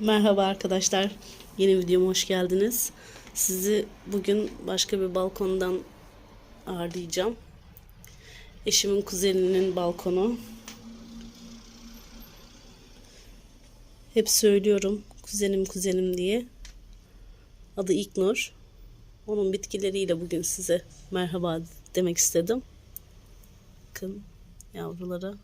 Merhaba arkadaşlar. Yeni videoma hoş geldiniz. Sizi bugün başka bir balkondan ağırlayacağım. Eşimin kuzeninin balkonu. Hep söylüyorum kuzenim kuzenim diye. Adı İknur. Onun bitkileriyle bugün size merhaba demek istedim. Bakın yavrulara.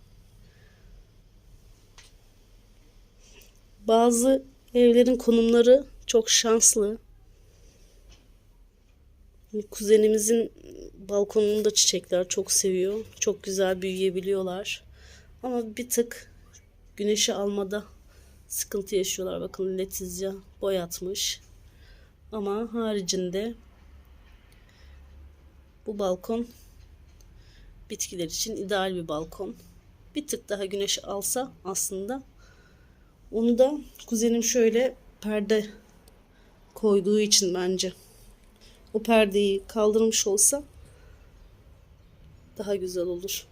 Bazı evlerin konumları çok şanslı. Kuzenimizin balkonunda çiçekler çok seviyor. Çok güzel büyüyebiliyorlar. Ama bir tık güneşi almada sıkıntı yaşıyorlar. Bakın letizya boyatmış. Ama haricinde bu balkon bitkiler için ideal bir balkon. Bir tık daha güneş alsa aslında onu da kuzenim şöyle perde koyduğu için bence. O perdeyi kaldırmış olsa daha güzel olur.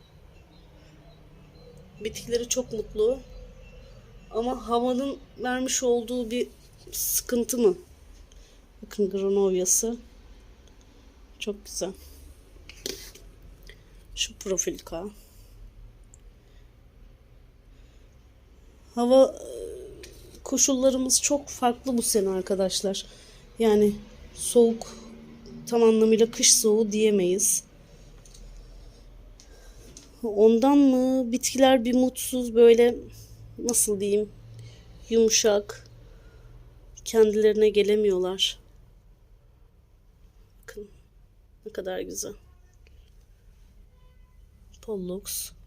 Bitkileri çok mutlu. Ama havanın vermiş olduğu bir sıkıntı mı? Bakın granovyası. Çok güzel. Şu profilka. Hava koşullarımız çok farklı bu sene arkadaşlar. Yani soğuk tam anlamıyla kış soğuğu diyemeyiz. Ondan mı bitkiler bir mutsuz böyle nasıl diyeyim yumuşak kendilerine gelemiyorlar. Bakın ne kadar güzel. Pollux.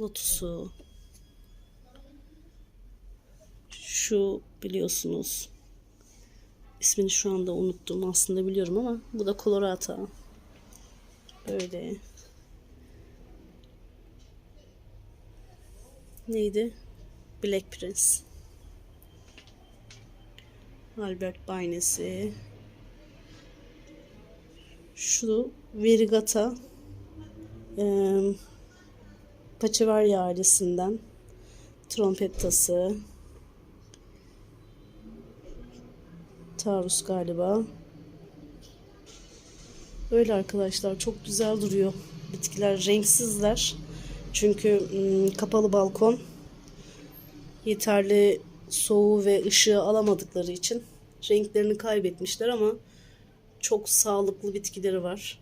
Lotusu. Şu biliyorsunuz. İsmini şu anda unuttum. Aslında biliyorum ama bu da Colorata. Böyle. Neydi? Black Prince. Albert Baynesi. Şu Verigata. Eee Paçavarya ailesinden trompet tası Taarruz galiba. Öyle arkadaşlar çok güzel duruyor. Bitkiler renksizler. Çünkü kapalı balkon yeterli soğuğu ve ışığı alamadıkları için renklerini kaybetmişler ama çok sağlıklı bitkileri var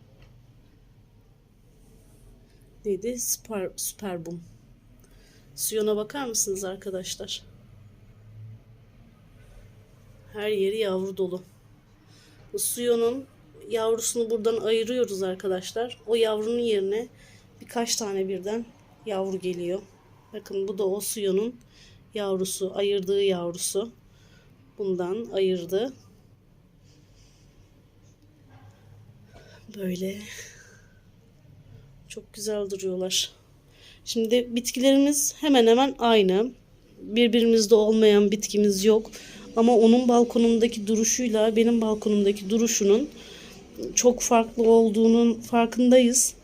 neydi? Super, Superbum. Suyona bakar mısınız arkadaşlar? Her yeri yavru dolu. Bu suyonun yavrusunu buradan ayırıyoruz arkadaşlar. O yavrunun yerine birkaç tane birden yavru geliyor. Bakın bu da o suyonun yavrusu, ayırdığı yavrusu. Bundan ayırdı. Böyle çok güzel duruyorlar. Şimdi bitkilerimiz hemen hemen aynı. Birbirimizde olmayan bitkimiz yok. Ama onun balkonundaki duruşuyla benim balkonumdaki duruşunun çok farklı olduğunun farkındayız.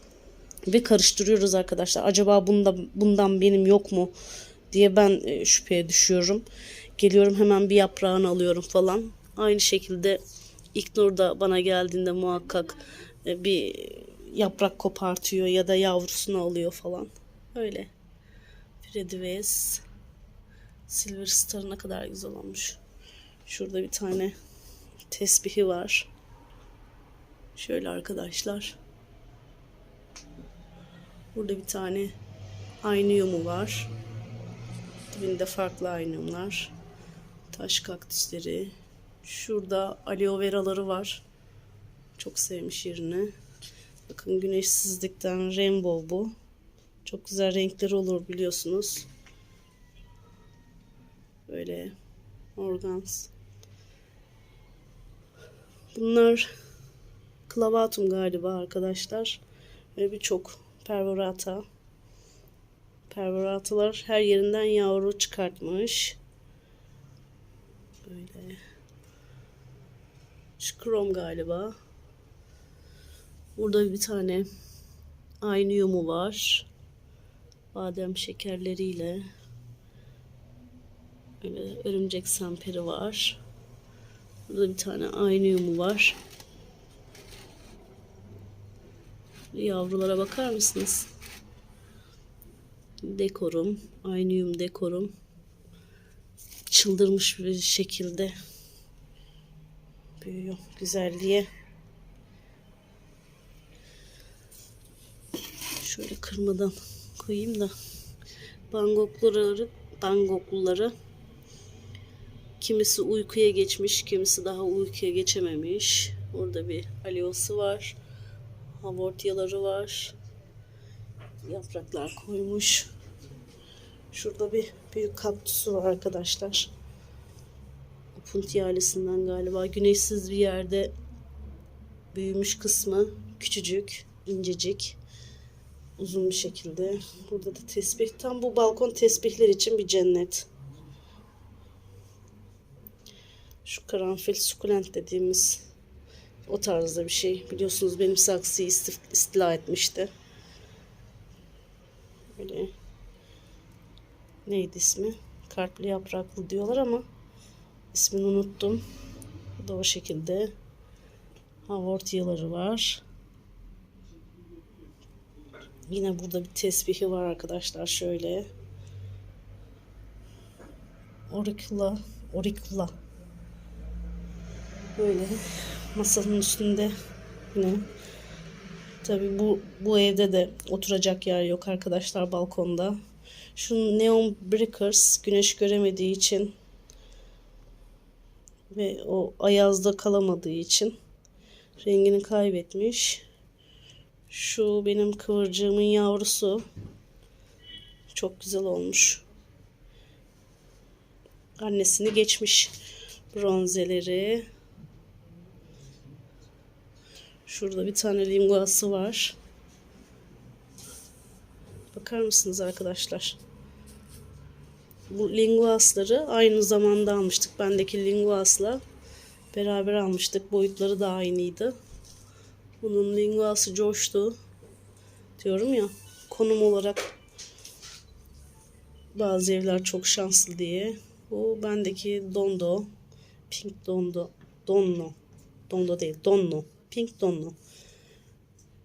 Ve karıştırıyoruz arkadaşlar. Acaba bunda, bundan benim yok mu diye ben e, şüpheye düşüyorum. Geliyorum hemen bir yaprağını alıyorum falan. Aynı şekilde İknur da bana geldiğinde muhakkak e, bir yaprak kopartıyor ya da yavrusunu alıyor falan. Öyle. Freddy Vez. Silver Star ne kadar güzel olmuş. Şurada bir tane tesbihi var. Şöyle arkadaşlar. Burada bir tane aynıyumu var. Dibinde farklı aynıyumlar. Taş kaktüsleri. Şurada aloe veraları var. Çok sevmiş yerini. Bakın güneşsizlikten rainbow bu. Çok güzel renkleri olur biliyorsunuz. Böyle organs. Bunlar klavatum galiba arkadaşlar. Ve birçok pervorata. Pervoratalar her yerinden yavru çıkartmış. Böyle. Şkrom galiba. Burada bir tane aynı yumu var. Badem şekerleriyle. Böyle örümcek samperi var. Burada bir tane aynı yumu var. Yavrulara bakar mısınız? Dekorum, aynı yum dekorum. Çıldırmış bir şekilde büyüyor güzelliğe. Şöyle kırmadan koyayım da. Bangokları bangokluları kimisi uykuya geçmiş kimisi daha uykuya geçememiş. Burada bir alyosu var. Havortiyaları var. Yapraklar koymuş. Şurada bir büyük kaktüsü var arkadaşlar. Punti ailesinden galiba. Güneşsiz bir yerde büyümüş kısmı küçücük incecik uzun bir şekilde. Burada da tesbih. Tam bu balkon tesbihler için bir cennet. Şu karanfil sukulent dediğimiz o tarzda bir şey. Biliyorsunuz benim saksıyı istila etmişti. Böyle neydi ismi? Karplı yapraklı diyorlar ama ismini unuttum. Bu da o şekilde. Havortiyaları var. Yine burada bir tesbihi var arkadaşlar şöyle. Orikula, orikula. Böyle masanın üstünde yine. Tabi bu bu evde de oturacak yer yok arkadaşlar balkonda. Şu neon breakers güneş göremediği için ve o ayazda kalamadığı için rengini kaybetmiş. Şu benim kıvırcığımın yavrusu. Çok güzel olmuş. Annesini geçmiş bronzeleri. Şurada bir tane linguası var. Bakar mısınız arkadaşlar? Bu linguasları aynı zamanda almıştık. Bendeki linguasla beraber almıştık. Boyutları da aynıydı. Bunun linguası coştu. Diyorum ya konum olarak bazı evler çok şanslı diye. Bu bendeki Dondo. Pink Dondo. Donno. Dondo değil. Donno. Pink Donno.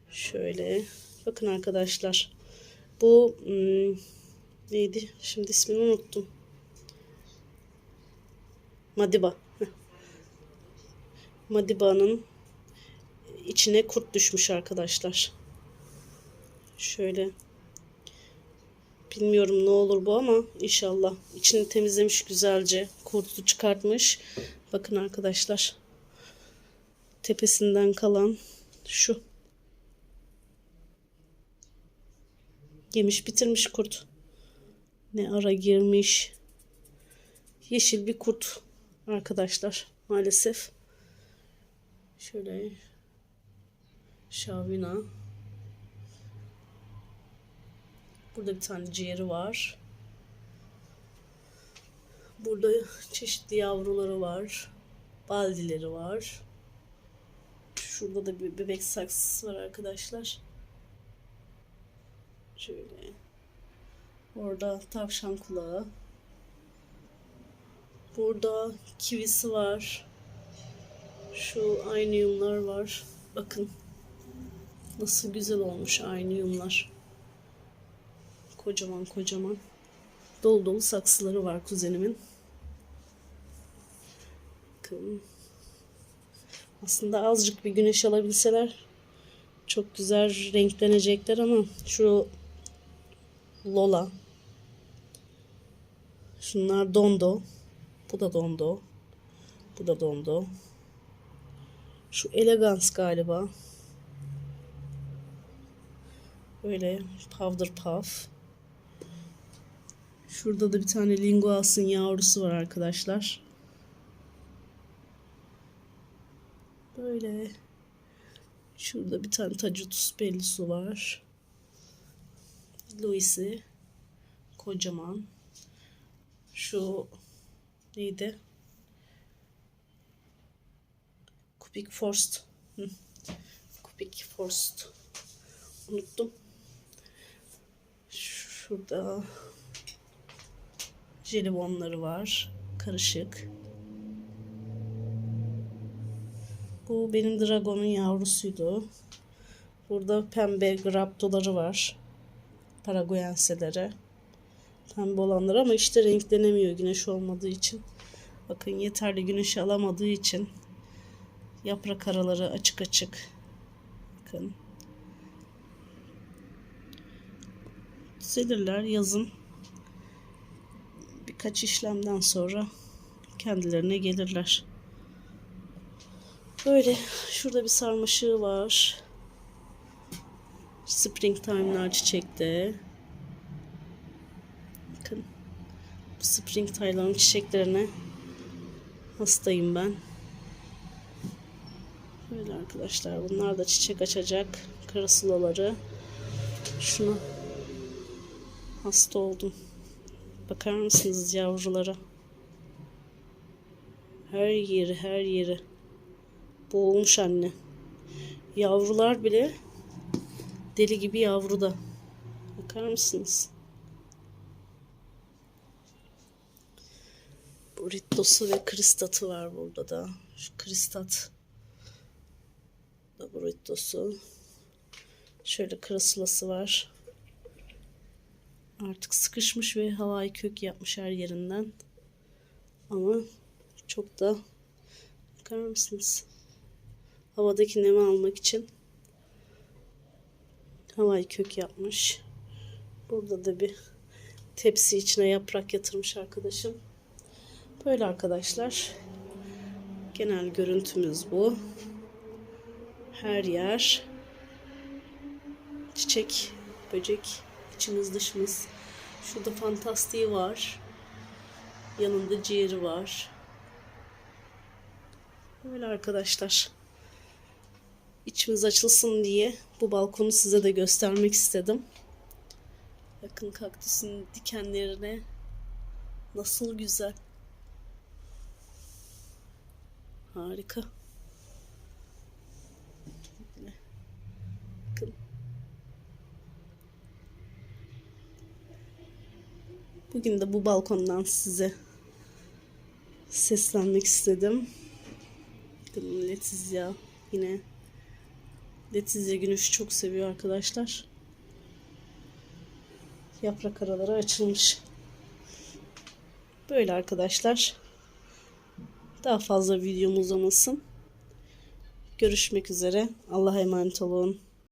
Şöyle. Bakın arkadaşlar. Bu hmm, neydi? Şimdi ismini unuttum. Madiba. Madiba'nın içine kurt düşmüş arkadaşlar. Şöyle bilmiyorum ne olur bu ama inşallah içini temizlemiş güzelce kurtu çıkartmış. Bakın arkadaşlar tepesinden kalan şu yemiş bitirmiş kurt. Ne ara girmiş. Yeşil bir kurt arkadaşlar maalesef. Şöyle Şavina. Burada bir tane ciğeri var. Burada çeşitli yavruları var. Baldileri var. Şurada da bir bebek saksısı var arkadaşlar. Şöyle. Orada tavşan kulağı. Burada kivisi var. Şu aynı yumlar var. Bakın. Nasıl güzel olmuş aynı yumlar. Kocaman kocaman. Dolu dolu saksıları var kuzenimin. Bakın. Aslında azıcık bir güneş alabilseler çok güzel renklenecekler ama şu Lola şunlar Dondo bu da Dondo bu da Dondo şu Elegance galiba Böyle powder puff. Şurada da bir tane linguas'ın yavrusu var arkadaşlar. Böyle. Şurada bir tane tacutus bellusu var. Louis'i. Kocaman. Şu neydi? Kupik Forst. Kupik Forst. Unuttum. Şurada Jelibonları var. Karışık. Bu benim dragonun yavrusuydu. Burada pembe graptoları var. Paraguayenseleri. Pembe olanları ama işte renklenemiyor güneş olmadığı için. Bakın yeterli güneş alamadığı için yaprak araları açık açık. Bakın. Düzelirler yazın. Birkaç işlemden sonra kendilerine gelirler. Böyle şurada bir sarmaşığı var. Springtime'lar çiçekte. Bakın. Springtime'ların çiçeklerine hastayım ben. Böyle arkadaşlar. Bunlar da çiçek açacak. Karasulaları. Şuna hasta oldum. Bakar mısınız yavrulara? Her yeri her yeri boğulmuş anne. Yavrular bile deli gibi yavruda. Bakar mısınız? Burritosu ve kristatı var burada da. Şu kristat da burritosu. Şöyle krasulası var. Artık sıkışmış ve havai kök yapmış her yerinden. Ama çok da bakar mısınız? Havadaki nemi almak için havai kök yapmış. Burada da bir tepsi içine yaprak yatırmış arkadaşım. Böyle arkadaşlar. Genel görüntümüz bu. Her yer çiçek, böcek, içimiz dışımız. Şurada fantastiği var. Yanında ciğeri var. Böyle arkadaşlar. İçimiz açılsın diye bu balkonu size de göstermek istedim. Bakın kaktüsün dikenlerine nasıl güzel. Harika. Bakın. Bugün de bu balkondan size seslenmek istedim. Bakın Letizia yine Letizia güneşi çok seviyor arkadaşlar. Yaprak araları açılmış. Böyle arkadaşlar. Daha fazla videom uzamasın. Görüşmek üzere. Allah'a emanet olun.